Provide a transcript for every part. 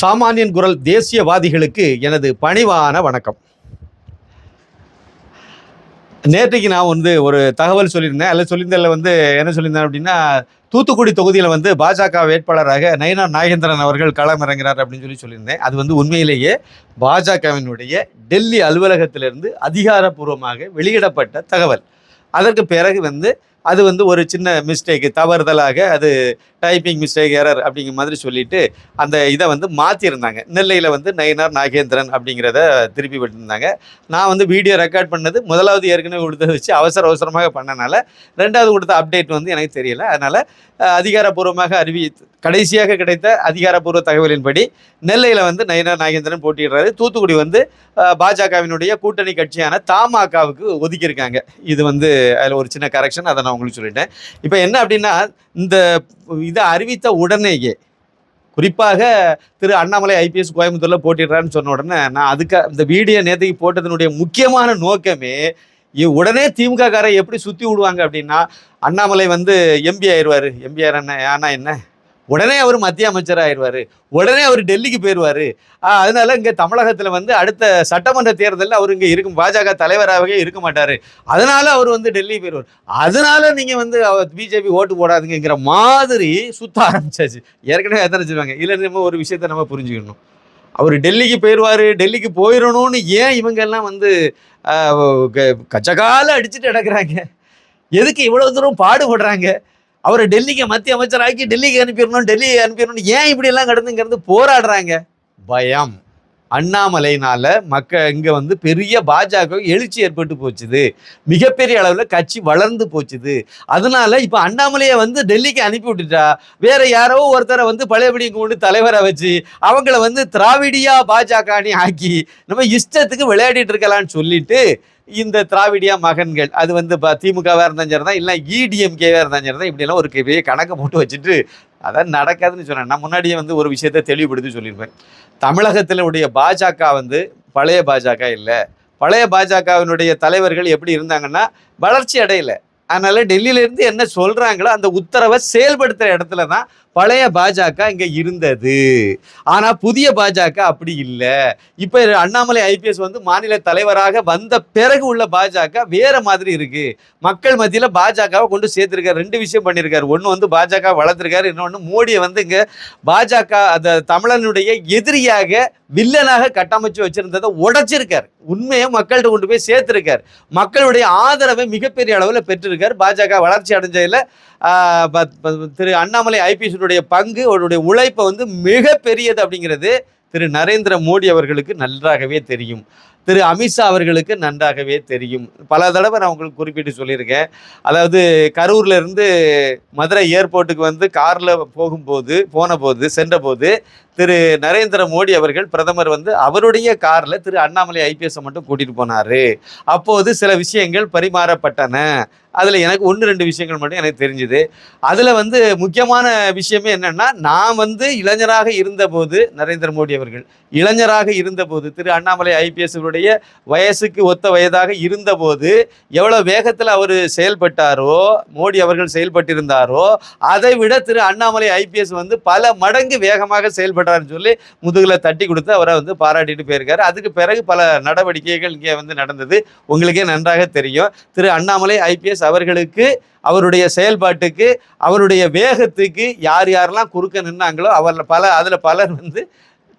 சாமானியன் குரல் தேசியவாதிகளுக்கு எனது பணிவான வணக்கம். நேற்றைக்கு நான் வந்து ஒரு தகவல் சொல்லியிருந்தேன். அதில் சொல்லியிருந்ததில் வந்து என்ன சொல்லியிருந்தேன் அப்படின்னா தூத்துக்குடி தொகுதியில் வந்து பாஜக வேட்பாளராக நயினா நாகேந்திரன் அவர்கள் களமிறங்குறார் அப்படின்னு சொல்லி சொல்லியிருந்தேன். அது வந்து உண்மையிலேயே பாஜகவினுடைய டெல்லி அலுவலகத்திலிருந்து அதிகாரப்பூர்வமாக வெளியிடப்பட்ட தகவல். அதற்கு பிறகு வந்து அது வந்து ஒரு சின்ன மிஸ்டேக்கு தவறுதலாக அது டைப்பிங் மிஸ்டேக் எரர் அப்படிங்கிற மாதிரி சொல்லிட்டு அந்த இதை வந்து மாற்றிருந்தாங்க நெல்லையில் வந்து நயினார் நாகேந்திரன் அப்படிங்கிறத திருப்பி விட்டுருந்தாங்க. நான் வந்து வீடியோ ரெக்கார்ட் பண்ணது முதலாவது ஏற்கனவே கொடுத்தது வச்சு அவசர அவசரமாக பண்ணனால ரெண்டாவது கொடுத்த அப்டேட் வந்து எனக்கு தெரியல. அதனால் அதிகாரப்பூர்வமாக அறிவி கடைசியாக கிடைத்த அதிகாரப்பூர்வ தகவலின்படி நெல்லையில் வந்து நயினார் நாகேந்திரன் போட்டியிடுறாரு. தூத்துக்குடி வந்து பாஜகவினுடைய கூட்டணி கட்சியான தமாகாவுக்கு ஒதுக்கியிருக்காங்க. இது வந்து அதில் ஒரு சின்ன கரெக்ஷன் அதை நான் உங்களுக்கு சொல்லிட்டேன். இப்போ என்ன அப்படின்னா இந்த இதை அறிவித்த உடனேயே குறிப்பாக திரு அண்ணாமலை ஐபிஎஸ் கோயம்புத்தூரில் போட்டிடுறான்னு சொன்ன உடனே நான் அதுக்கு இந்த வீடியோ நேற்றுக்கு போட்டதனுடைய முக்கியமான நோக்கமே உடனே திமுக காரை எப்படி சுற்றி விடுவாங்க அப்படின்னா அண்ணாமலை வந்து எம்பி ஆயிடுவார் எம்பி ஆயிரம் ஆனா என்ன? உடனே அவர் மத்திய அமைச்சர் ஆயிடுவார் உடனே அவர் டெல்லிக்கு போயிடுவார் அதனால இங்கே தமிழகத்தில் வந்து அடுத்த சட்டமன்ற தேர்தலில் அவர் இங்கே இருக்கும் பாஜக தலைவராகவே இருக்க மாட்டார். அதனால அவர் வந்து டெல்லி போயிடுவார் அதனால நீங்கள் வந்து பிஜேபி ஓட்டு போடாதுங்கிற மாதிரி சுத்த ஆரம்பிச்சாச்சு. ஏற்கனவே எத்தனை சொல்லுவாங்க இதில் நம்ம ஒரு விஷயத்தை நம்ம புரிஞ்சுக்கணும். அவர் டெல்லிக்கு போயிடுவார் டெல்லிக்கு போயிடணும்னு ஏன் இவங்கெல்லாம் வந்து க- கச்சகால அடிச்சுட்டு கிடக்குறாங்க எதுக்கு இவ்வளோ தூரம் பாடுபடுறாங்க? அவரை டெல்லிக்கு மத்திய அமைச்சராக்கி டெல்லிக்கு அனுப்பிடணும் டெல்லிக்கு அனுப்பிடணும் ஏன் இப்படி எல்லாம் கடந்துங்கிறது போராடுறாங்க? பயம். அண்ணாமலைனால மக்கள் இங்க வந்து பெரிய பாஜக எழுச்சி ஏற்பட்டு போச்சுது. மிகப்பெரிய அளவில் கட்சி வளர்ந்து போச்சுது. அதனால இப்போ அண்ணாமலையை வந்து டெல்லிக்கு அனுப்பி விட்டுட்டா வேற யாரோ ஒருத்தரை வந்து பழையபடி கொண்டு தலைவரை வச்சு அவங்கள வந்து திராவிடியா பாஜக ஆக்கி நம்ம இஷ்டத்துக்கு விளையாடிட்டு இருக்கலாம்னு சொல்லிட்டு இந்த திராவிடியா மகன்கள் அது வந்து ப- திமுகவாக இருந்தாலும் சரி தான் இல்லை இடிஎம்கேவாக இருந்தாலும் சரி தான் இப்படிலாம் ஒரு பெரிய கணக்கை போட்டு வச்சுட்டு அதான் நடக்காதுன்னு சொன்னேன். நான் முன்னாடியே வந்து ஒரு விஷயத்தை தெளிவுபடுத்தி சொல்லியிருப்பேன். தமிழகத்தில் உடைய பாஜக வந்து பழைய பாஜக இல்லை. பழைய பாஜகவினுடைய தலைவர்கள் எப்படி இருந்தாங்கன்னா வளர்ச்சி அடையலை. அதனால் டெல்லியிலேருந்து என்ன சொல்கிறாங்களோ அந்த உத்தரவை செயல்படுத்துகிற இடத்துல தான் பழைய பாஜக இங்கே இருந்தது. ஆனா புதிய பாஜக அப்படி இல்லை. இப்போ அண்ணாமலை ஐபிஎஸ் வந்து மாநில தலைவராக வந்த பிறகு உள்ள பாஜக வேற மாதிரி இருக்கு. மக்கள் மத்தியில பாஜகவை கொண்டு சேர்த்துருக்காரு. ரெண்டு விஷயம் பண்ணியிருக்காரு ஒன்று வந்து பாஜக வளர்த்திருக்காரு. இன்னொன்று மோடியை வந்து இங்கே பாஜக அந்த தமிழனுடைய எதிரியாக வில்லனாக கட்டமைச்சு வச்சிருந்ததை உடைச்சிருக்கார். உண்மையை மக்கள்கிட்ட கொண்டு போய் சேர்த்துருக்கார். மக்களுடைய ஆதரவை மிகப்பெரிய அளவில் பெற்றிருக்கார். பாஜக வளர்ச்சி அடைஞ்சதில் திரு அண்ணாமலை ஐபிஎஸ்னுடைய பங்கு அவருடைய உழைப்பை வந்து மிகப்பெரியது அப்படிங்கிறது திரு நரேந்திர மோடி அவர்களுக்கு நன்றாகவே தெரியும். திரு அமித்ஷா அவர்களுக்கு நன்றாகவே தெரியும். பல தடவை நான் உங்களுக்கு குறிப்பிட்டு சொல்லியிருக்கேன். அதாவது கரூர்ல இருந்து மதுரை ஏர்போர்ட்டுக்கு வந்து காரில் போகும்போது போன போது சென்றபோது திரு நரேந்திர மோடி அவர்கள் பிரதமர் வந்து அவருடைய காரில் திரு அண்ணாமலை ஐபிஎஸ் மட்டும் கூட்டிட்டு போனாரு. அப்போது சில விஷயங்கள் பரிமாறப்பட்டன. அதில் எனக்கு ஒன்று ரெண்டு விஷயங்கள் மட்டும் எனக்கு தெரிஞ்சுது. அதில் வந்து முக்கியமான விஷயமே என்னென்னா நான் வந்து இளைஞராக இருந்தபோது நரேந்திர மோடி அவர்கள் இளைஞராக இருந்தபோது திரு அண்ணாமலை ஐபிஎஸ் அவருடைய வயசுக்கு ஒத்த வயதாக இருந்தபோது எவ்வளோ வேகத்தில் அவர் செயல்பட்டாரோ மோடி அவர்கள் செயல்பட்டிருந்தாரோ அதை விட திரு அண்ணாமலை ஐபிஎஸ் வந்து பல மடங்கு வேகமாக செயல்பட்டாருன்னு சொல்லி முதுகில் தட்டி கொடுத்து அவரை வந்து பாராட்டிட்டு போயிருக்காரு. அதுக்கு பிறகு பல நடவடிக்கைகள் இங்கே வந்து நடந்தது. உங்களுக்கே நன்றாக தெரியும். திரு அண்ணாமலை ஐபிஎஸ் அவர்களுக்கு அவருடைய செயல்பாட்டுக்கு அவருடைய வேகத்துக்கு யார் யாரெல்லாம் குறுக்க நின்னாங்களோ அவரில் பல அதில் பலர் வந்து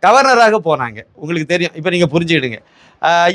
கவர்னராக போனாங்க. உங்களுக்கு தெரியும். இப்போ நீங்கள் புரிஞ்சுக்கிடுங்க.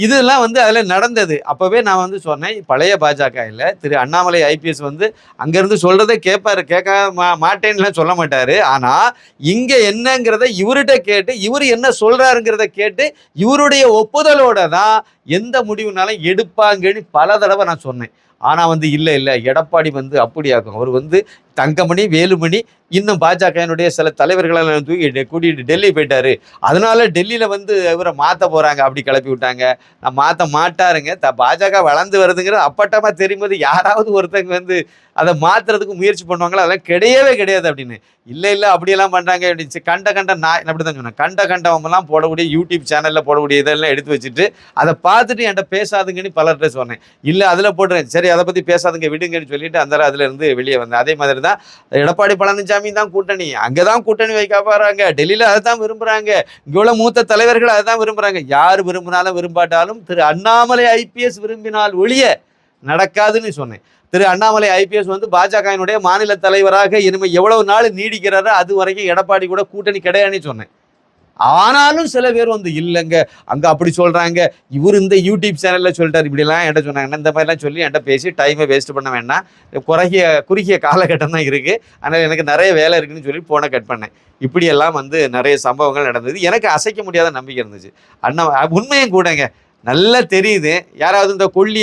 இதெல்லாம் வந்து அதில் நடந்தது. அப்போவே நான் வந்து சொன்னேன் பழைய பாஜக இல்லை திரு அண்ணாமலை ஐபிஎஸ் வந்து அங்கேருந்து சொல்கிறத கேட்பாரு கேட்க மா மாட்டேன்னுலாம் சொல்ல மாட்டார். ஆனால் இங்கே என்னங்கிறத இவர்கிட்ட கேட்டு இவர் என்ன சொல்கிறாருங்கிறத கேட்டு இவருடைய ஒப்புதலோட தான் எந்த முடிவுனாலும் எடுப்பாங்கன்னு பல தடவை நான் சொன்னேன். ஆனால் வந்து இல்லை இல்லை. எடப்பாடி வந்து அப்படியாக்கும் அவர் வந்து தங்கமணி வேலுமணி இன்னும் பாஜகனுடைய சில தலைவர்களெல்லாம் தூக்கி கூட்டிகிட்டு டெல்லி போயிட்டாரு. அதனால டெல்லியில் வந்து இவரை மாற்ற போகிறாங்க அப்படி கிளப்பி விட்டாங்க. நான் மாற்ற மாட்டாருங்க. த பாஜக வளர்ந்து வருதுங்கிற அப்பட்டமாக தெரியும்போது யாராவது ஒருத்தங்க வந்து அதை மாத்துறதுக்கு முயற்சி பண்ணுவாங்களா? அதெல்லாம் கிடையவே கிடையாது அப்படின்னு. இல்லை இல்லை அப்படியெல்லாம் பண்ணுறாங்க அப்படின்னு கண்ட கண்ட நான் அப்படி தான் சொன்னேன். கண்ட கண்டவங்கலாம் போடக்கூடிய யூடியூப் சேனலில் போடக்கூடிய இதெல்லாம் எடுத்து வச்சுட்டு அதை பார்த்துட்டு என்கிட்ட பேசாதுங்கன்னு பலர்கிட்ட சொன்னேன். இல்லை அதில் போடுறேன். சரி அதை பற்றி பேசாதுங்க விடுங்கன்னு சொல்லிட்டு அந்த அதுலேருந்து வெளியே வந்தேன். அதே மாதிரி தான் எடப்பாடி பழனிசாமி தான் கூட்டணி. அங்கே தான் கூட்டணி வைக்க போகிறாங்க டெல்லியில் அதை தான் விரும்புகிறாங்க இங்கே உள்ள மூத்த தலைவர்கள் அதை தான் விரும்புகிறாங்க யார் விரும்பினாலும் விரும்பாட்டாலும் திரு அண்ணாமலை ஐபிஎஸ் விரும்பினால் ஒழிய நடக்காதுன்னு சொன்னேன். திரு அண்ணாமலை ஐபிஎஸ் வந்து பாஜகவினுடைய மாநில தலைவராக இனிமேல் எவ்வளவு நாள் நீடிக்கிறாரோ அது வரைக்கும் எடப்பாடி கூட கூட்டணி கிடையாதுன்னு சொன்னேன். ஆனாலும் சில பேர் வந்து இல்லைங்க அங்கே அப்படி சொல்கிறாங்க இவர் இந்த யூடியூப் சேனலில் சொல்லிட்டார் இப்படிலாம் என்கிட்ட சொன்னாங்க. இந்த மாதிரிலாம் சொல்லி என்கிட்ட பேசி டைமை வேஸ்ட் பண்ண வேண்டாம். குறுகிய குறுகிய காலகட்டம் தான் இருக்குது அதனால் எனக்கு நிறைய வேலை இருக்குன்னு சொல்லி போனை கட் பண்ணேன். இப்படியெல்லாம் வந்து நிறைய சம்பவங்கள் நடந்தது. எனக்கு அசைக்க முடியாத நம்பிக்கை இருந்துச்சு. அண்ணா உண்மையும் கூடங்க. நல்லா தெரியுது. யாராவது இந்த கொல்லி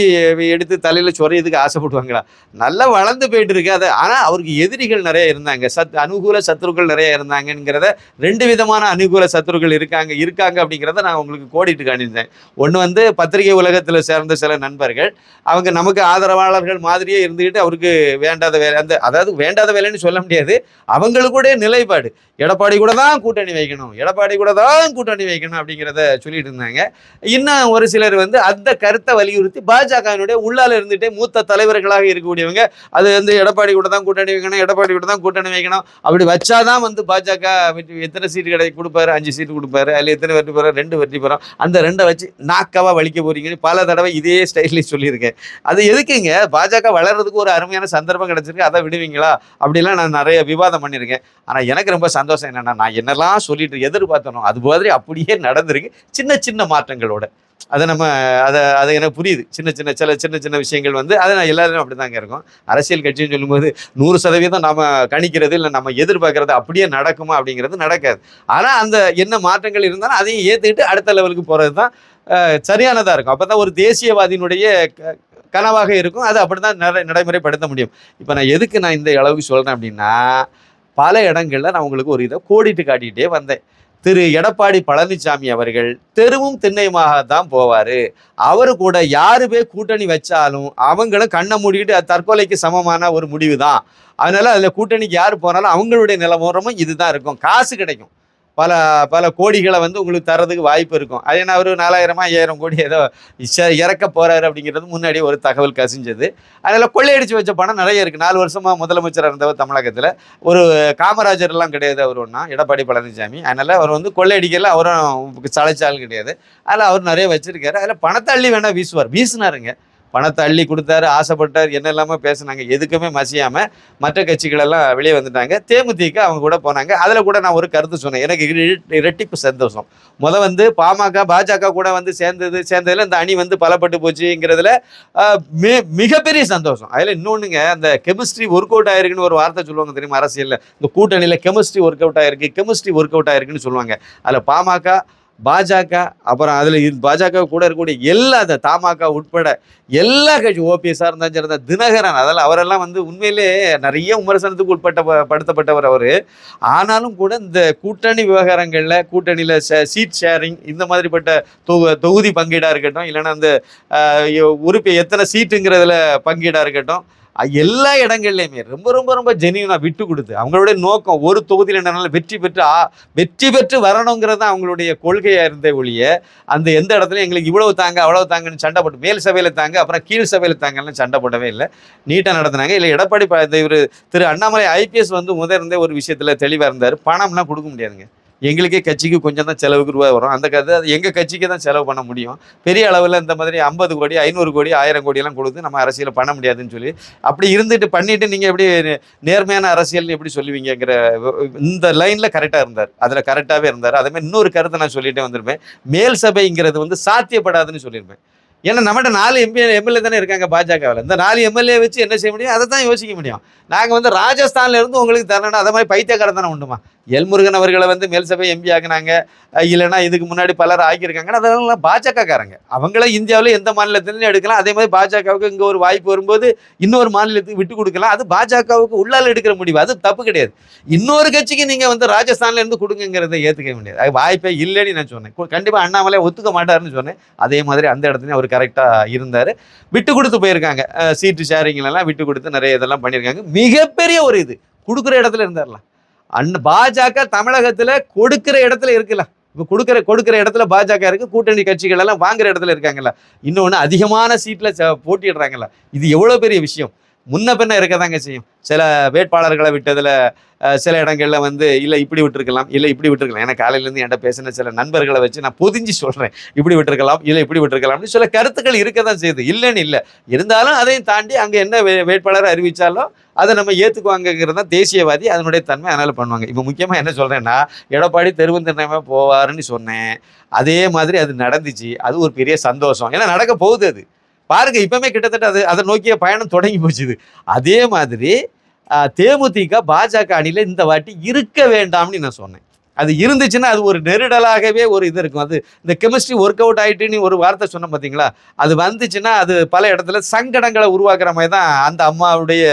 எடுத்து தலையில் சொறையதுக்கு ஆசைப்படுவாங்களா? நல்லா வளர்ந்து போயிட்டு இருக்கு அது. ஆனால் அவருக்கு எதிரிகள் நிறைய இருந்தாங்க. சத் அனுகூல சத்துருக்கள் நிறைய இருந்தாங்கங்கிறத ரெண்டு விதமான அனுகூல சத்துருக்கள் இருக்காங்க இருக்காங்க அப்படிங்கிறத நான் உங்களுக்கு கோடிட்டு காணியிருந்தேன். ஒன்று வந்து பத்திரிகை உலகத்தில் சேர்ந்த சில நண்பர்கள். அவங்க நமக்கு ஆதரவாளர்கள் மாதிரியே இருந்துக்கிட்டு அவருக்கு வேண்டாத வேலை அந்த அதாவது வேண்டாத வேலைன்னு சொல்ல முடியாது. அவங்களுக்குடைய நிலைப்பாடு. எடப்பாடி கூட தான் கூட்டணி வைக்கணும். எடப்பாடி கூட தான் கூட்டணி வைக்கணும் அப்படிங்கிறத சொல்லிட்டு இருந்தாங்க. இன்னும் ஒரு ஒரு சிலர் வந்து அந்த கருத்தை வலியுறுத்தி பாஜகவினுடைய உள்ளால இருந்துட்டே மூத்த தலைவர்களாக இருக்கக்கூடியவங்க அது வந்து எடப்பாடி கூட தான் கூட்டணி வைக்கணும் எடப்பாடி கூட தான் கூட்டணி வைக்கணும். அப்படி வச்சாதான் வந்து பாஜக எத்தனை சீட்டு கிடை கொடுப்பாரு? அஞ்சு சீட்டு கொடுப்பாரு. அதில் எத்தனை வெற்றி பெறும் ரெண்டு வெற்றி போகிறோம் அந்த ரெண்டை வச்சு நாக்காவா வலிக்க போறீங்கன்னு பல தடவை இதே ஸ்டைலில் சொல்லியிருக்கேன். அது எதுக்குங்க? பாஜக வளர்றதுக்கு ஒரு அருமையான சந்தர்ப்பம் கிடைச்சிருக்கு. அதை விடுவீங்களா? அப்படிலாம் நான் நிறைய விவாதம் பண்ணியிருக்கேன். ஆனால் எனக்கு ரொம்ப சந்தோஷம் என்னென்னா நான் என்னெல்லாம் சொல்லிட்டு எதிர்பார்த்தனோ அது மாதிரி அப்படியே நடந்திருக்கு. சின்ன சின்ன மாற்றங்களோட. அதை நம்ம அதை அது எனக்கு புரியுது. சின்ன சின்ன சில சின்ன சின்ன விஷயங்கள் வந்து அதை நான் எல்லாருமே அப்படி தாங்க இருக்கும். அரசியல் கட்சின்னு சொல்லும்போது நூறு சதவீதம் நம்ம கணிக்கிறது இல்லை நம்ம எதிர்பார்க்கறது அப்படியே நடக்குமா அப்படிங்கிறது நடக்காது. ஆனால் அந்த என்ன மாற்றங்கள் இருந்தாலும் அதையும் ஏற்றுக்கிட்டு அடுத்த லெவலுக்கு போகிறது தான் சரியானதாக இருக்கும். அப்போ தான் ஒரு தேசியவாதியினுடைய க- கனவாக இருக்கும். அது அப்படி தான் நட நடைமுறைப்படுத்த முடியும். இப்போ நான் எதுக்கு நான் இந்த அளவுக்கு சொல்கிறேன் அப்படின்னா பல இடங்கள்ல நான் உங்களுக்கு ஒரு இதை கோடிட்டு காட்டிகிட்டே வந்தேன். திரு எடப்பாடி பழனிசாமி அவர்கள் தெருவும் திண்ணையுமாக தான் போவார். அவரு கூட யாரு பேர் கூட்டணி வச்சாலும் அவங்களும் கண்ணை மூடிக்கிட்டு அது தற்கொலைக்கு சமமான ஒரு முடிவு தான் அதனால அதில் கூட்டணிக்கு யார் போனாலும் அவங்களுடைய நிலவரமும் இதுதான் இருக்கும். காசு கிடைக்கும். பல பல கோடிகளை வந்து உங்களுக்கு தரதுக்கு வாய்ப்பு இருக்கும். அது என்ன ஒரு நாலாயிரமா ஐயாயிரம் கோடி ஏதோ இறக்க போகிறாரு அப்படிங்கிறது முன்னாடி ஒரு தகவல் கசிஞ்சது. அதில் கொள்ளையடிச்சு வச்ச பணம் நிறைய இருக்குது நாலு வருஷமாக முதலமைச்சராக இருந்தவர் தமிழகத்தில். ஒரு காமராஜர் எல்லாம் கிடையாது அவர் ஒன்றா எடப்பாடி பழனிசாமி அதனால் அவர் வந்து கொள்ளையடிக்கல அவரும் சளைச்சாலும் கிடையாது. அதில் அவர் நிறைய வச்சுருக்காரு. அதில் பணத்தை அள்ளி வீசுவார். வீசினாருங்க. பணத்தை அள்ளி கொடுத்தாரு ஆசைப்பட்டார் என்ன இல்லாமல் பேசுனாங்க எதுக்குமே மசியாமல் மற்ற கட்சிகள் எல்லாம் வெளியே வந்துட்டாங்க. தேமுதிக அவங்க கூட போனாங்க. அதில் கூட நான் ஒரு கருத்து சொன்னேன். எனக்கு இரட்டிப்பு சந்தோஷம். முத வந்து பாமக பாஜக கூட வந்து சேர்ந்தது சேர்ந்ததில் இந்த அணி வந்து பலப்பட்டு போச்சுங்கிறதுல மி- மிகப்பெரிய சந்தோஷம். அதில் இன்னொன்றுங்க அந்த கெமிஸ்ட்ரி ஒர்க் அவுட் ஆயிருக்குன்னு ஒரு வார்த்தை சொல்லுவாங்க தெரியுமா அரசியலில்? இந்த கூட்டணியில் கெமிஸ்ட்ரி ஒர்க் அவுட் ஆயிருக்கு கெமிஸ்ட்ரி ஒர்க் அவுட் ஆயிருக்குன்னு சொல்லுவாங்க. அதில் பாமக பாஜக அப்புறம் அதில் பாஜக கூட இருக்கக்கூடிய எல்லா அந்த தமாக உட்பட எல்லா கட்சி ஓபிஎஸ்ஸாக இருந்தாலும் சரி தான் தினகரன் அதெல்லாம் அவரெல்லாம் வந்து உண்மையிலே நிறைய விமர்சனத்துக்கு உட்பட்ட படுத்தப்பட்டவர் அவர். ஆனாலும் கூட இந்த கூட்டணி விவகாரங்களில் கூட்டணியில் சீட் ஷேரிங் இந்த மாதிரிப்பட்ட தொகு தொகுதி பங்கீடாக இருக்கட்டும் இல்லைன்னா அந்த உறுப்பி உறுப்பு எத்தனை சீட்டுங்கிறதுல பங்கீடாக இருக்கட்டும் எல்லா இடங்கள்லையுமே ரொம்ப ரொம்ப ரொம்ப ஜெனியூனாக விட்டு கொடுத்து அவங்களுடைய நோக்கம் ஒரு தொகுதியில் என்னன்னாலும் வெற்றி பெற்று ஆ- வெற்றி பெற்று வரணுங்கிறது தான் அவங்களுடைய கொள்கையாக இருந்தே ஒழிய அந்த எந்த இடத்துல எங்களுக்கு இவ்வளவு தாங்க அவ்வளவு தாங்கன்னு சண்டை போட்டு மேல் சபையில் தாங்க அப்புறம் கீழ் சபையில் தாங்கன்னு சண்டை போடவே இல்லை. நீட்டாக நடத்துனாங்க. இல்லை எடப்பாடி இந்த இவர் திரு அண்ணாமலை ஐபிஎஸ் வந்து முதல் இருந்தே ஒரு விஷயத்தில் தெளிவாக இருந்தார். பணம்லாம் கொடுக்க முடியாதுங்க. எங்களுக்கே கட்சிக்கு கொஞ்சம் தான் செலவுக்கு ரூபாய் வரும். அந்த கதை எங்கள் கட்சிக்கு தான் செலவு பண்ண முடியும். பெரிய அளவில் இந்த மாதிரி ஐம்பது கோடி ஐநூறு கோடி ஆயிரம் கோடியெல்லாம் கொடுத்து நம்ம அரசியல் பண்ண முடியாதுன்னு சொல்லி அப்படி இருந்துட்டு பண்ணிட்டு நீங்கள் எப்படி நேர்மையான அரசியல்னு எப்படி சொல்லுவீங்கங்கிற இந்த லைனில் கரெக்டாக இருந்தார். அதில் கரெக்டாகவே இருந்தார். அதே மாதிரி இன்னொரு கருத்தை நான் சொல்லிட்டே வந்திருப்பேன். மேல் சபைங்கிறது வந்து சாத்தியப்படாதுன்னு சொல்லியிருப்பேன். ஏன்னா நம்மகிட்ட நாலு எம்பி எம்எல்ஏ தானே இருக்காங்க பாஜகவில். இந்த நாலு எம்எல்ஏ வச்சு என்ன செய்ய முடியும்? அதை தான் யோசிக்க முடியும். நாங்கள் வந்து ராஜஸ்தான்லேருந்து உங்களுக்கு தரணும் அதை மாதிரி பைத்தியக்காரத்தனம் உண்டுமா? எல்முருகன் அவர்களை வந்து மேல்சபை எம்பி ஆக்குனாங்க. இல்லைன்னா இதுக்கு முன்னாடி பலர் ஆக்கியிருக்காங்க அதெல்லாம் பாஜகக்காரங்க. அவங்கள இந்தியாவில் எந்த மாநிலத்திலும் எடுக்கலாம். அதே மாதிரி பாஜகவுக்கு இங்கே ஒரு வாய்ப்பு வரும்போது இன்னொரு மாநிலத்துக்கு விட்டு கொடுக்கலாம். அது பாஜகவுக்கு உள்ளால எடுக்கிற முடிவு. அது தப்பு கிடையாது. இன்னொரு கட்சிக்கு நீங்கள் வந்து ராஜஸ்தான்ல இருந்து கொடுங்கங்கிறத ஏற்றுக்க முடியாது. அது வாய்ப்பே இல்லைன்னு நான் சொன்னேன். கண்டிப்பாக அண்ணாமலை ஒத்துக்க மாட்டாருன்னு சொன்னேன். அதே மாதிரி அந்த இடத்துலையும் அவர் கரெக்டாக இருந்தார். விட்டு கொடுத்து போயிருக்காங்க. சீட்டு ஷேரிங்லாம் விட்டு கொடுத்து நிறைய இதெல்லாம் பண்ணியிருக்காங்க. மிகப்பெரிய ஒரு இது. கொடுக்குற இடத்துல இருந்தார்லாம் அண்ணன் பாஜக தமிழகத்துல கொடுக்கிற இடத்துல இருக்குல்ல. இப்போ கொடுக்குற கொடுக்குற இடத்துல பாஜக இருக்குது கூட்டணி கட்சிகள் எல்லாம் வாங்குற இடத்துல இருக்காங்கல்ல. இன்னொன்று அதிகமான சீட்டில் ச- போட்டியிடுறாங்கல்ல. இது எவ்வளோ பெரிய விஷயம்? முன்ன பின்ன இருக்க தாங்க செய்யும். சில வேட்பாளர்களை விட்டதில் சில இடங்களில் வந்து இல்லை இப்படி விட்டுருக்கலாம் இல்லை இப்படி விட்டுருக்கலாம். ஏன்னா காலையிலேருந்து என்கிட்ட பேசின சில நண்பர்களை வச்சு நான் பொதிஞ்சு சொல்கிறேன் இப்படி விட்டுருக்கலாம் இல்லை இப்படி விட்டுருக்கலாம்னு சில கருத்துக்கள் இருக்க தான் செய்யுது. இல்லைன்னு இல்லை. இருந்தாலும் அதையும் தாண்டி அங்கே என்ன வே- வேட்பாளரை அறிவித்தாலும் அதை நம்ம ஏற்றுக்குவாங்கங்கிறது தான் தேசியவாதி அதனுடைய தன்மை அதனால் பண்ணுவாங்க. இப்போ முக்கியமாக என்ன சொல்கிறேன்னா எடப்பாடி தெருவந்திரமே போவாருன்னு சொன்னேன். அதே மாதிரி அது நடந்துச்சு. அது ஒரு பெரிய சந்தோஷம். ஏன்னா நடக்க போகுது அது. பாருங்கள் இப்பவுமே கிட்டத்தட்ட அது அதை நோக்கிய பயணம் தொடங்கி போச்சுது. அதே மாதிரி தேமுதிக பாஜக அணியில் இந்த வாட்டி இருக்க வேண்டாம்னு நான் சொன்னேன். அது இருந்துச்சுன்னா அது ஒரு நெருடலாகவே ஒரு இது இருக்கும். அது இந்த கெமிஸ்ட்ரி ஒர்க் அவுட் ஆயிட்டுன்னு ஒரு வார்த்தை சொன்ன பார்த்தீங்களா அது வந்துச்சுன்னா அது பல இடத்துல சங்கடங்களை உருவாக்குற மாதிரி தான் அந்த அம்மாவுடைய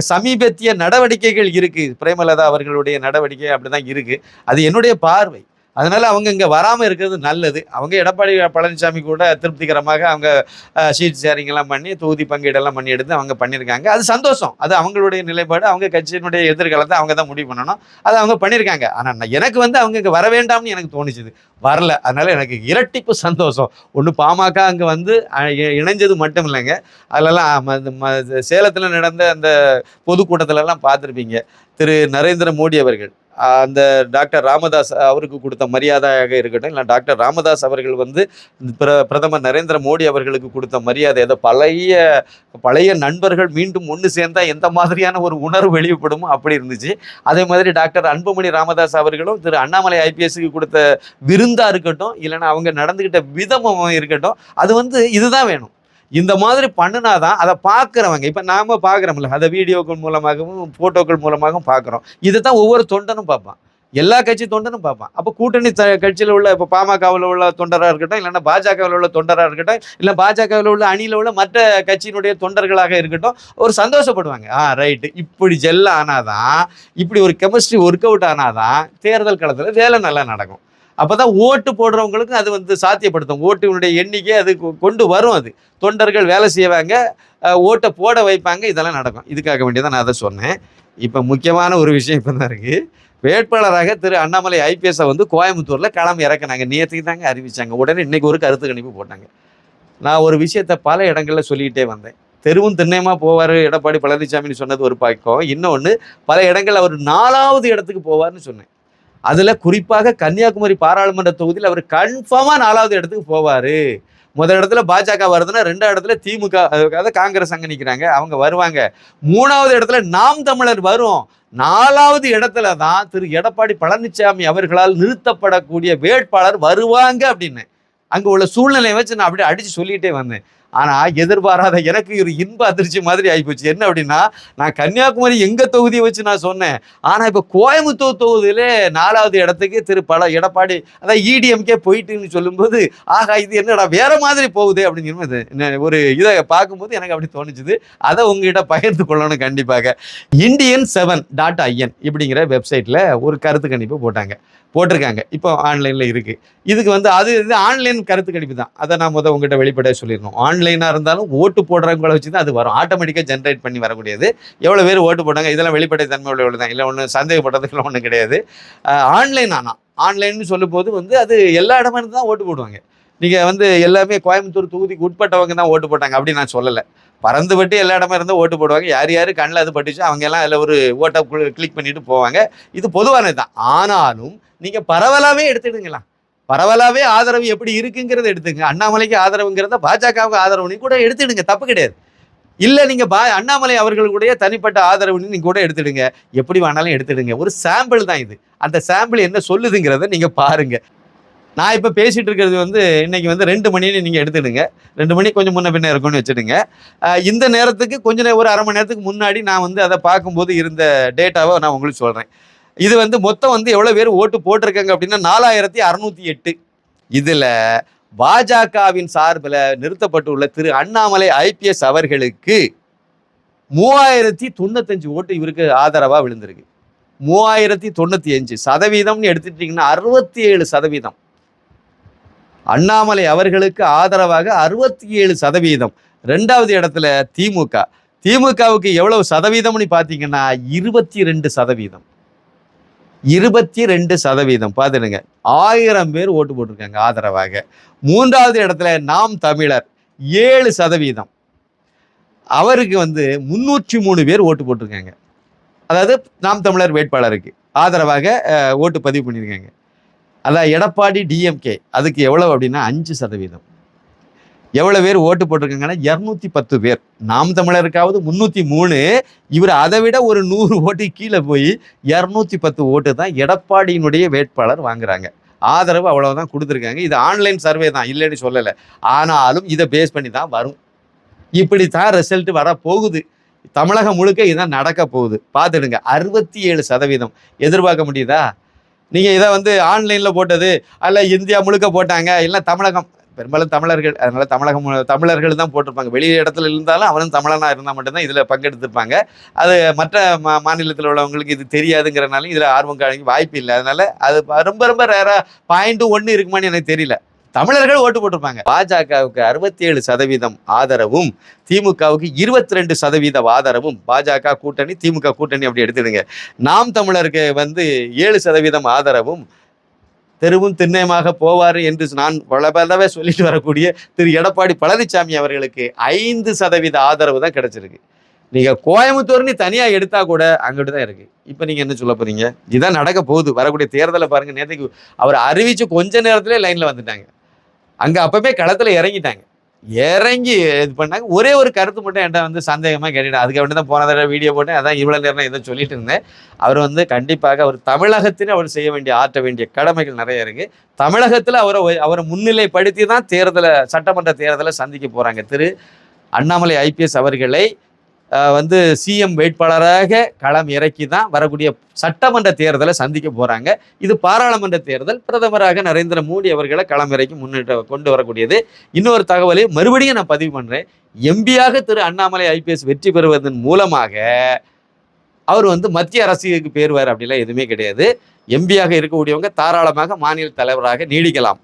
சமீபத்திய நடவடிக்கைகள் இருக்கு. பிரேமலதா அவர்களுடைய நடவடிக்கை அப்படிதான் இருக்கு. அது என்னுடைய பார்வை. அதனால அவங்க இங்கே வராமல் இருக்கிறது நல்லது. அவங்க எடப்பாடி பழனிசாமி கூட திருப்திகரமாக அவங்க சீட் ஷேரிங் எல்லாம் பண்ணி தொகுதி பங்கீடெல்லாம் பண்ணி எடுத்து அவங்க பண்ணியிருக்காங்க. அது சந்தோஷம். அது அவங்களுடைய நிலைப்பாடு. அவங்க கட்சியினுடைய எதிர்காலத்தை அவங்க தான் முடிவு பண்ணணும். அதை அவங்க பண்ணியிருக்காங்க. ஆனால் எனக்கு வந்து அவங்க இங்கே வர வேண்டாம்னு எனக்கு தோணுச்சுது. வரல. அதனால எனக்கு இரட்டிப்பு சந்தோஷம். ஒன்று பாமக அங்கே வந்து இ- இணைஞ்சது மட்டும் இல்லைங்க. அதிலலாம் ம- ம- சேலத்தில் நடந்த அந்த பொதுக்கூட்டத்திலலாம் பார்த்துருப்பீங்க. திரு. நரேந்திர மோடி அவர்கள். அந்த டாக்டர் ராமதாஸ் அவருக்கு கொடுத்த மரியாதையாக இருக்கட்டும் இல்லை டாக்டர் ராமதாஸ் அவர்கள் வந்து பிர பிரதமர் நரேந்திர மோடி அவர்களுக்கு கொடுத்த மரியாதை ஏதோ பழைய பழைய நண்பர்கள் மீண்டும் ஒன்று சேர்ந்தால் எந்த மாதிரியான ஒரு உணர்வு வெளிப்படுமோ அப்படி இருந்துச்சு. அதே மாதிரி டாக்டர் அன்புமணி ராமதாஸ் அவர்களும் திரு அண்ணாமலை ஐபிஎஸ்க்கு கொடுத்த விருந்தாக இருக்கட்டும் இல்லைன்னா அவங்க நடந்துக்கிட்ட விதமும் இருக்கட்டும் அது வந்து இதுதான் வேணும். இந்த மாதிரி பண்ணினாதான் அதை பார்க்குறவங்க இப்போ நாம் பார்க்குறோம்ல அதை வீடியோக்கள் மூலமாகவும் ஃபோட்டோக்கள் மூலமாகவும் பார்க்குறோம். இதை தான் ஒவ்வொரு தொண்டனும் பார்ப்பான். எல்லா கட்சி தொண்டனும் பார்ப்பான். அப்போ கூட்டணி த கட்சியில் உள்ள இப்போ பாமகவில் உள்ள தொண்டராக இருக்கட்டும் இல்லைன்னா பாஜகவில் உள்ள தொண்டராக இருக்கட்டும் இல்லை பாஜகவில் உள்ள அணியில் உள்ள மற்ற கட்சியினுடைய தொண்டர்களாக இருக்கட்டும் ஒரு சந்தோஷப்படுவாங்க. ஆ ரைட்டு இப்படி ஜெல்ல ஆனாதான் இப்படி ஒரு கெமிஸ்ட்ரி ஒர்க் அவுட் ஆனாதான் தேர்தல் காலத்தில் வேலை நல்லா நடக்கும். அப்போதான் ஓட்டு போடுறவங்களுக்கு அது வந்து சாத்தியப்படுத்தும். ஓட்டுனுடைய எண்ணிக்கை அது கொ- கொண்டு வரும் அது. தொண்டர்கள் வேலை செய்வாங்க ஓட்டை போட வைப்பாங்க இதெல்லாம் நடக்கும். இதுக்காக வேண்டியதான் நான் அதை சொன்னேன். இப்போ முக்கியமான ஒரு விஷயம் இப்போ தான் இருக்குது வேட்பாளராக திரு அண்ணாமலை ஐபிஎஸ்ஸை வந்து கோயம்புத்தூரில் களம் இறக்குனாங்க. நேற்றுக்கு தாங்க அறிவித்தாங்க உடனே இன்னைக்கு ஒரு கருத்து கணிப்பு போட்டாங்க. நான் ஒரு விஷயத்த பல இடங்களில் சொல்லிக்கிட்டே வந்தேன். தெருவும் திண்ணையமாக போவார் எடப்பாடி பழனிசாமின்னு சொன்னது ஒரு பக்கம். இன்னொன்று பல இடங்களில் அவர் நாலாவது இடத்துக்கு போவார்னு சொன்னேன். அதுல குறிப்பாக கன்னியாகுமரி பாராளுமன்ற தொகுதியில் அவர் கன்ஃபார்மா நாலாவது இடத்துக்கு போவாரு. முதல் இடத்துல பாஜக வருதுன்னா ரெண்டாவது இடத்துல திமுக அதாவது காங்கிரஸ் அங்க நிற்கிறாங்க அவங்க வருவாங்க. மூணாவது இடத்துல நாம் தமிழர் வரும். நாலாவது இடத்துல தான் திரு எடப்பாடி பழனிசாமி அவர்களால் நிறுத்தப்படக்கூடிய வேட்பாளர் வருவாங்க அப்படின்னு. அங்கே உள்ள சூழ்நிலையை வச்சு நான் அப்படியே அடிச்சு சொல்லிகிட்டே வந்தேன். ஆனா எதிர்பாராத எனக்கு ஒரு இன்ப அதிர்ச்சி மாதிரி ஆயிப்போச்சு. என்ன அப்படின்னா நான் கன்னியாகுமரி எங்க தொகுதியை வச்சு நான் சொன்னேன். ஆனா இப்ப கோயம்புத்தூர் தொகுதியில நாலாவது இடத்துக்கு திரு பல எடப்பாடி அதான் இடிஎம்கே போயிட்டுன்னு சொல்லும்போது ஆகா இது என்னடா வேற மாதிரி போகுது அப்படிங்கிறது ஒரு இதை பார்க்கும்போது எனக்கு அப்படி தோணுச்சுது. அதை உங்ககிட்ட பகிர்ந்து கொள்ளணும் கண்டிப்பாக. இந்தியன் செவன் டாட் ஐஎன் இப்படிங்கிற வெப்சைட்ல ஒரு கருத்து கணிப்பு போட்டாங்க. போட்டிருக்காங்க. இப்போ ஆன்லைன்ல இருக்கு. இதுக்கு வந்து அது இது ஆன்லைன் கருத்து கணிப்பு தான். அதை நான் முத உங்ககிட்ட வெளிப்படையாக சொல்லிடணும். ஆன்லைனாக இருந்தாலும் ஓட்டு போடுறவங்கள வச்சு தான் அது வரும். ஆட்டோமேட்டிக்காக ஜென்ரேட் பண்ணி வரக்கூடியது. எவ்வளோ பேர் ஓட்டு போட்டாங்க? இதெல்லாம் வெளிப்படை தன்மை உள்ள தான். இல்லை ஒன்றும் சந்தேகப்படுறதுக்குலாம் ஒன்றும் கிடையாது. ஆன்லைன் ஆனால் ஆன்லைன்னு சொல்லும்போது வந்து அது எல்லா இடமா இருந்து தான் ஓட்டு போடுவாங்க. நீங்கள் வந்து எல்லாமே கோயம்புத்தூர் தொகுதிக்கு உட்பட்டவங்க தான் ஓட்டு போட்டாங்க அப்படின்னு நான் சொல்லலை. பறந்து பட்டு எல்லா இடமா இருந்தால் ஓட்டு போடுவாங்க. யார் யார் கண்ணில் அது பட்டுச்சோ அவங்க எல்லாம் அதில் ஒரு ஓட்டை கிளிக் பண்ணிட்டு போவாங்க. இது பொதுவானது தான் ஆனாலும் நீங்கள் பரவலாகவே எடுத்துடுங்களா பரவலாகவே ஆதரவு எப்படி இருக்குங்கிறத எடுத்துங்க. அண்ணாமலைக்கு ஆதரவுங்கிறத பாஜகவுக்கு ஆதரவுன்னு கூட எடுத்துடுங்க. தப்பு கிடையாது. இல்லை நீங்கள் பா அண்ணாமலை அவர்களுடைய தனிப்பட்ட ஆதரவுன்னு நீங்கள் கூட எடுத்துடுங்க. எப்படி வேணாலும் எடுத்துடுங்க. ஒரு சாம்பிள் தான் இது. அந்த சாம்பிள் என்ன சொல்லுதுங்கிறத நீங்கள் பாருங்கள் நான் இப்போ பேசிகிட்டு இருக்கிறது வந்து இன்றைக்கி வந்து ரெண்டு மணின்னு நீங்கள் எடுத்துடுங்க. ரெண்டு மணி கொஞ்சம் முன்ன பின்ன இருக்கும்னு வச்சுடுங்க. இந்த நேரத்துக்கு கொஞ்ச ஒரு அரை மணி நேரத்துக்கு முன்னாடி நான் வந்து அதை பார்க்கும்போது இருந்த டேட்டாவை நான் உங்களுக்கு சொல்கிறேன் இது வந்து மொத்தம் வந்து எவ்வளவு பேர் ஓட்டு போட்டிருக்காங்க அப்படின்னா நாலாயிரத்தி அறுநூத்தி எட்டு. இதுல பாஜகவின் சார்பில் நிறுத்தப்பட்டுள்ள திரு அண்ணாமலை ஐபிஎஸ் அவர்களுக்கு மூவாயிரத்தி தொண்ணூத்தஞ்சு ஓட்டு இவருக்கு ஆதரவா விழுந்திருக்கு. மூவாயிரத்தி தொண்ணூத்தி அஞ்சு சதவீதம்னு எடுத்துட்டீங்கன்னா அறுபத்தி ஏழு சதவீதம். அண்ணாமலை அவர்களுக்கு ஆதரவாக அறுபத்தி ஏழு சதவீதம். ரெண்டாவது இடத்துல திமுக. திமுகவுக்கு எவ்வளவு சதவீதம்னு பார்த்தீங்கன்னா இருபத்தி ரெண்டு சதவீதம். இருபத்தி ரெண்டு சதவீதம். பார்த்துடுங்க ஆயிரம் பேர் ஓட்டு போட்டிருக்காங்க ஆதரவாக. மூன்றாவது இடத்துல நாம் தமிழர் ஏழு சதவீதம். அவருக்கு வந்து முன்னூற்றி மூணு பேர் ஓட்டு போட்டிருக்காங்க. அதாவது நாம் தமிழர் வேட்பாளருக்கு ஆதரவாக ஓட்டு பதிவு பண்ணியிருக்காங்க. அதான் எடப்பாடி டிஎம்கே அதுக்கு எவ்வளவு அப்படின்னா அஞ்சு சதவீதம். எவ்வளவு பேர் ஓட்டு போட்டிருக்காங்கன்னா இரநூத்தி பத்து பேர். நாம் தமிழருக்காவது முன்னூத்தி மூணு. இவர் அதை விட ஒரு நூறு ஓட்டு கீழே போய் இரநூத்தி பத்து ஓட்டு தான் எடப்பாடியினுடைய வேட்பாளர் வாங்குறாங்க. ஆதரவு அவ்வளவுதான் கொடுத்துருக்காங்க. இது ஆன்லைன் சர்வே தான் இல்லைன்னு சொல்லலை. ஆனாலும் இதை பேஸ் பண்ணி தான் வரும். இப்படித்தான் ரிசல்ட் வரப்போகுது. தமிழகம் முழுக்க இதுதான் நடக்க போகுது. பார்த்துடுங்க அறுபத்தி ஏழு சதவீதம். எதிர்பார்க்க முடியுதா? நீங்கள் இதை வந்து ஆன்லைனில் போட்டது அல்ல இந்தியா முழுக்க போட்டாங்க இல்லை தமிழகம் பெரும்பாலும் தமிழர்கள் அதனால தமிழகம் தமிழர்கள் தான் போட்டிருப்பாங்க. வெளி இடத்துல இருந்தாலும் அவனும் தமிழனாக இருந்தால் மட்டும்தான் இதில் பங்கெடுத்துருப்பாங்க. அது மற்ற மா மாநிலத்தில் உள்ளவங்களுக்கு இது தெரியாதுங்கிறனாலும் இதில் ஆர்வம் காணிக்க வாய்ப்பு இல்லை. அதனால அது ரொம்ப ரொம்ப ரேராக பாயிண்ட்டு ஒன்று இருக்குமான்னு எனக்கு தெரியல. தமிழர்கள் ஓட்டு போட்டிருப்பாங்க. பாஜகவுக்கு அறுபத்தி ஏழு சதவீதம் ஆதரவும் திமுகவுக்கு இருபத்தி ரெண்டு சதவீத ஆதரவும் பாஜக கூட்டணி திமுக கூட்டணி அப்படி எடுத்துடுங்க நாம் தமிழருக்கு வந்து ஏழு சதவீதம் ஆதரவும் தெருவும் திண்ணயமாக போவார் என்று நான் பல பலவே சொல்லிட்டு வரக்கூடிய திரு எடப்பாடி பழனிசாமி அவர்களுக்கு ஐந்து சதவீத ஆதரவு தான் கிடைச்சிருக்கு. நீங்கள் கோயம்புத்தூர்னு தனியாக எடுத்தால் கூட அங்கிட்டு தான் இருக்குது இப்போ நீங்கள் என்ன சொல்ல போகிறீங்க இதுதான் நடக்க போகுது. வரக்கூடிய தேர்தலை பாருங்கள் நேற்றுக்கு அவர் அறிவித்து கொஞ்ச நேரத்திலே லைனில் வந்துட்டாங்க. அங்கே அப்போவே களத்தில் இறங்கிட்டாங்க. இறங்கி இது பண்ணாங்க. ஒரே ஒரு கருத்து மட்டும் என்கிட்ட வந்து சந்தேகமாக கேட்டுட்டேன் அதுக்கு வேண்டி தான் போன தடவை வீடியோ போட்டேன். அதான் இவ்வளோ நேரம் எதுவும் சொல்லிட்டு இருந்தேன். அவர் வந்து கண்டிப்பாக அவர் தமிழகத்தின் அவர் செய்ய வேண்டிய ஆற்ற வேண்டிய கடமைகள் நிறைய இருக்குது தமிழகத்தில் அவரை அவரை முன்னிலைப்படுத்தி தான் தேர்தலை சட்டமன்ற தேர்தலை சந்திக்க போகிறாங்க திரு அண்ணாமலை ஐபிஎஸ் அவர்களை வந்து சிஎம் வேட்பாளராக களம் இறக்கி தான் வரக்கூடிய சட்டமன்ற தேர்தலை சந்திக்க போகிறாங்க இது பாராளுமன்ற தேர்தல். பிரதமராக நரேந்திர மோடி அவர்களை களம் இறக்கி முன்னிட்டு கொண்டு வரக்கூடியது. இன்னொரு தகவலை மறுபடியும் நான் பதிவு பண்ணுறேன் எம்பியாக திரு அண்ணாமலை ஐபிஎஸ் வெற்றி பெறுவதன் மூலமாக அவர் வந்து மத்திய அரசுக்கு பேருவார் அப்படிலாம் எதுவுமே கிடையாது. எம்பியாக இருக்கக்கூடியவங்க தாராளமாக மாநில தலைவராக நீடிக்கலாம்.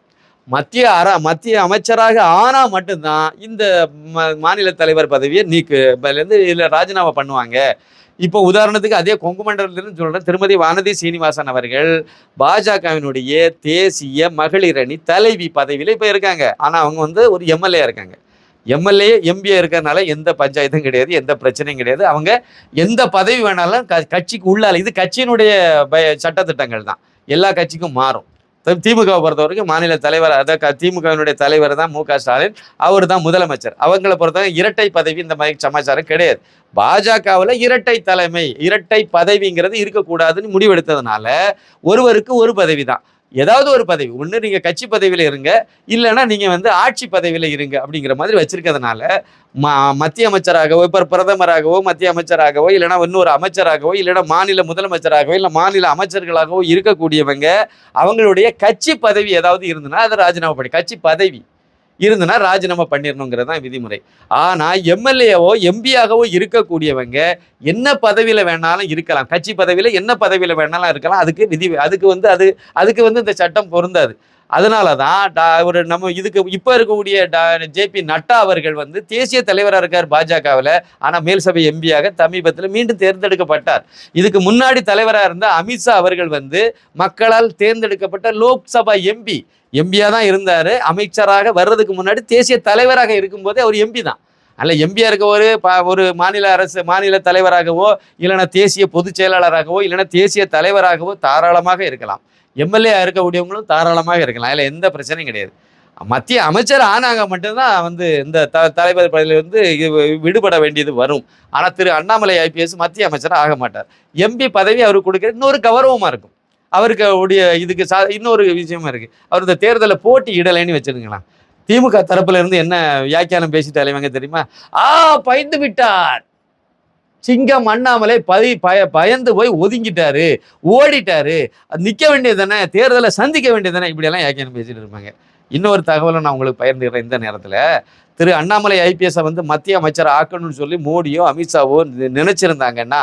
மத்திய அர மத்திய அமைச்சராக ஆனால் மட்டும்தான் இந்த ம- மாநில தலைவர் பதவியை நீக்கு இருந்து இதில் ராஜினாமா பண்ணுவாங்க. இப்போ உதாரணத்துக்கு அதே கொங்கு மண்டலத்திலிருந்து சொல்கிறேன் திருமதி வானதி சீனிவாசன் அவர்கள் பாஜகவினுடைய தேசிய மகளிரணி தலைவி பதவியில் இப்போ இருக்காங்க. ஆனால் அவங்க வந்து ஒரு எம்எல்ஏ இருக்காங்க. எம்எல்ஏ எம்பிஏ இருக்கிறதுனால எந்த பஞ்சாயத்தும் கிடையாது எந்த பிரச்சனையும் கிடையாது. அவங்க எந்த பதவி வேணாலும் க- கட்சிக்கு உள்ளால இது கட்சியினுடைய பய- சட்டத்திட்டங்கள் தான். எல்லா கட்சிக்கும் மாறும். திமுகவை பொறுத்த வரைக்கும் மாநில தலைவர் அதான் திமுகவினுடைய தலைவர் தான் மு க ஸ்டாலின். அவர் தான் முதலமைச்சர். அவங்கள பொறுத்தவரை இரட்டை பதவி இந்த மாதிரி சமாச்சாரம் கிடையாது. பாஜகவில் இரட்டை தலைமை இரட்டை பதவிங்கிறது இருக்கக்கூடாதுன்னு முடிவெடுத்ததுனால ஒருவருக்கு ஒரு பதவி தான். ஏதாவது ஒரு பதவி. ஒன்று நீங்கள் கட்சி பதவியில் இருங்க இல்லைன்னா நீங்கள் வந்து ஆட்சி பதவியில் இருங்க அப்படிங்கிற மாதிரி வச்சுருக்கிறதுனால ம மத்திய அமைச்சராகவோ இப்போ பிரதமராகவோ மத்திய அமைச்சராகவோ இல்லைன்னா இன்னொரு அமைச்சராகவோ இல்லைன்னா மாநில முதலமைச்சராகவோ இல்லை மாநில அமைச்சர்களாகவோ இருக்கக்கூடியவங்க அவங்களுடைய கட்சி பதவி ஏதாவது இருந்ததுன்னா அதை ராஜினாமா பண்ணி கட்சி பதவி. இருந்ததுன்னா ராஜினாமா பண்ணிடணுங்கிறது தான் விதிமுறை. ஆனால் எம்எல்ஏவோ எம்பியாகவோ இருக்கக்கூடியவங்க என்ன பதவியில் வேணாலும் இருக்கலாம். கட்சி பதவியில் என்ன பதவியில் வேணாலும் இருக்கலாம். அதுக்கு விதி அதுக்கு வந்து அது அதுக்கு வந்து இந்த சட்டம் பொருந்தாது. அதனால தான் டா ஒரு நம்ம இதுக்கு இப்போ இருக்கக்கூடிய டா ஜேபி நட்டா அவர்கள் வந்து தேசிய தலைவராக இருக்கார் பாஜகவில். ஆனால் மேல் சபை எம்பியாக சமீபத்தில் மீண்டும் தேர்ந்தெடுக்கப்பட்டார். இதுக்கு முன்னாடி தலைவராக இருந்த அமித்ஷா அவர்கள் வந்து மக்களால் தேர்ந்தெடுக்கப்பட்ட லோக்சபா எம்பி எம்பியாக தான் இருந்தார். அமைச்சராக வர்றதுக்கு முன்னாடி தேசிய தலைவராக இருக்கும்போதே அவர் எம்பி தான். அதில் எம்பியாக இருக்க ஒரு ப ஒரு மாநில அரசு மாநில தலைவராகவோ இல்லைன்னா தேசிய பொதுச் செயலாளராகவோ இல்லைன்னா தேசிய தலைவராகவோ தாராளமாக இருக்கலாம். எம்எல்ஏ இருக்கக்கூடியவங்களும் தாராளமாக இருக்கலாம். அதில் எந்த பிரச்சனையும் கிடையாது. மத்திய அமைச்சர் ஆனாங்க மட்டும்தான் வந்து இந்த த தலைவர் பதவியிலிருந்து விடுபட வேண்டியது வரும். ஆனால் திரு அண்ணாமலை ஐபிஎஸ் மத்திய அமைச்சர் ஆக மாட்டார். எம்பி பதவி அவருக்கு கொடுக்குற இன்னொரு கௌரவமாக இருக்கும். அவருக்கு உடைய இதுக்கு சா இன்னொரு விஷயமா இருக்கு. அவர் இந்த தேர்தலில் போட்டி இடலைன்னு வச்சிருக்கலாம் திமுக தரப்புல இருந்து என்ன வியாக்கியானம் பேசிட்டு அலைவாங்க தெரியுமா? ஆ பயந்து விட்டார் சிங்கம் அண்ணாமலை பதி பய பயந்து போய் ஒதுங்கிட்டாரு ஓடிட்டாரு. நிற்க வேண்டியது தானே தேர்தலை சந்திக்க வேண்டியது தானே இப்படியெல்லாம் யாக்கியம் பேசிட்டு இருப்பாங்க. இன்னொரு தகவலை நான் உங்களுக்கு பகிர்ந்துக்கிறேன் இந்த நேரத்தில். திரு அண்ணாமலை ஐபிஎஸ்ஸை வந்து மத்திய அமைச்சர் ஆக்கணும்னு சொல்லி மோடியோ அமித்ஷாவோ நினச்சிருந்தாங்கன்னா நினைச்சிருந்தாங்கன்னா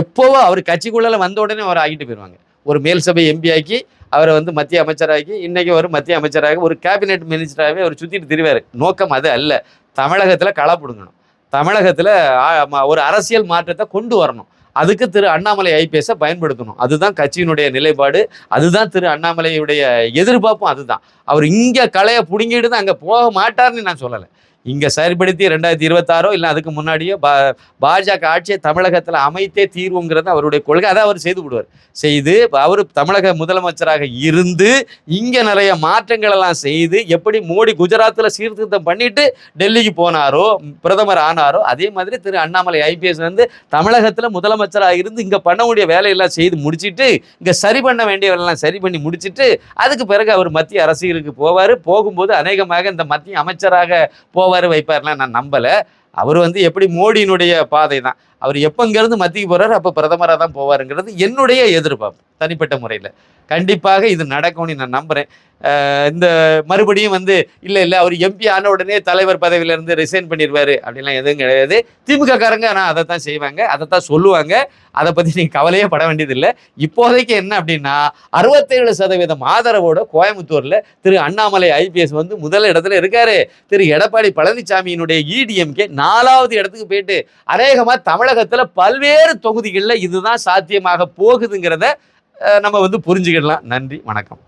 எப்போவோ அவர் கட்சிக்குள்ளே வந்த உடனே அவர் ஆகிட்டு போயிடுவாங்க ஒரு மேல் சபை எம்பி ஆக்கி அவரை வந்து மத்திய அமைச்சராகி இன்றைக்கி ஒரு மத்திய அமைச்சராக ஒரு கேபினெட் மினிஸ்டராகவே அவர் சுற்றிட்டு திரிவார். நோக்கம் அது அல்ல. தமிழகத்தில் களை பிடுங்கணும். தமிழகத்தில் ஒரு அரசியல் மாற்றத்தை கொண்டு வரணும். அதுக்கு திரு அண்ணாமலை ஐபிஎஸை பயன்படுத்தணும். அதுதான் கட்சியினுடைய நிலைப்பாடு. அதுதான் திரு அண்ணாமலையுடைய எதிர்பார்ப்பும் அதுதான். அவர் இங்கே கலையை பிடுங்கிட்டு தான் அங்கே போக மாட்டார்னு நான் சொல்லலை. இங்கே சரிப்படுத்தி ரெண்டாயிரத்தி இருபத்தாறோ இல்லை அதுக்கு முன்னாடியோ பா பாஜக ஆட்சியை தமிழகத்தில் அமைத்தே தீர்வுங்கிறது அவருடைய கொள்கை. அதை அவர் செய்து விடுவார். செய்து அவர் தமிழக முதலமைச்சராக இருந்து இங்கே நிறைய மாற்றங்கள் எல்லாம் செய்து எப்படி மோடி குஜராத்தில் சீர்திருத்தம் பண்ணிட்டு டெல்லிக்கு போனாரோ பிரதமர் ஆனாரோ அதே மாதிரி திரு அண்ணாமலை ஐபிஎஸ் வந்து தமிழகத்தில் முதலமைச்சராக இருந்து இங்கே பண்ணக்கூடிய வேலையெல்லாம் செய்து முடிச்சுட்டு இங்கே சரி பண்ண வேண்டிய வேலையெல்லாம் சரி பண்ணி முடிச்சுட்டு அதுக்கு பிறகு அவர் மத்திய அரசியலுக்கு போவார். போகும்போது அநேகமாக இந்த மத்திய அமைச்சராக போவார். வைப்பார்லாம் நான் நம்பலை. அவர் வந்து எப்படி மோடியினுடைய பாதை தான் அவர் எப்போங்கிறது மத்திக்கு போகிறாரு அப்போ பிரதமராக தான் போவாருங்கிறது என்னுடைய எதிர்பார்ப்பு. தனிப்பட்ட முறையில். கண்டிப்பாக இது நடக்கும்னு நான் நம்புகிறேன் இந்த மறுபடியும் வந்து இல்லை இல்லை அவர் எம்பி ஆன உடனே தலைவர் பதவியிலேருந்து ரிசைன் பண்ணிடுவார் அப்படிலாம் எதுவும் கிடையாது. திமுக காரங்க ஆனால் அதை தான் செய்வாங்க அதை தான் சொல்லுவாங்க. அதை பற்றி நீங்கள் கவலையே பட வேண்டியதில்லை. இப்போதைக்கு என்ன அப்படின்னா அறுபத்தேழு சதவீதம் ஆதரவோட கோயம்புத்தூரில் திரு அண்ணாமலை ஐபிஎஸ் வந்து முதல் இடத்துல இருக்காரு. திரு எடப்பாடி பழனிசாமியினுடைய இடிஎம்கே நாலாவது இடத்துக்கு போயிட்டு அநேகமாக தமிழகத்தில் பல்வேறு தொகுதிகளில் இதுதான் சாத்தியமாக போகுதுங்கிறத நம்ம வந்து புரிஞ்சுக்கிடலாம். நன்றி வணக்கம்.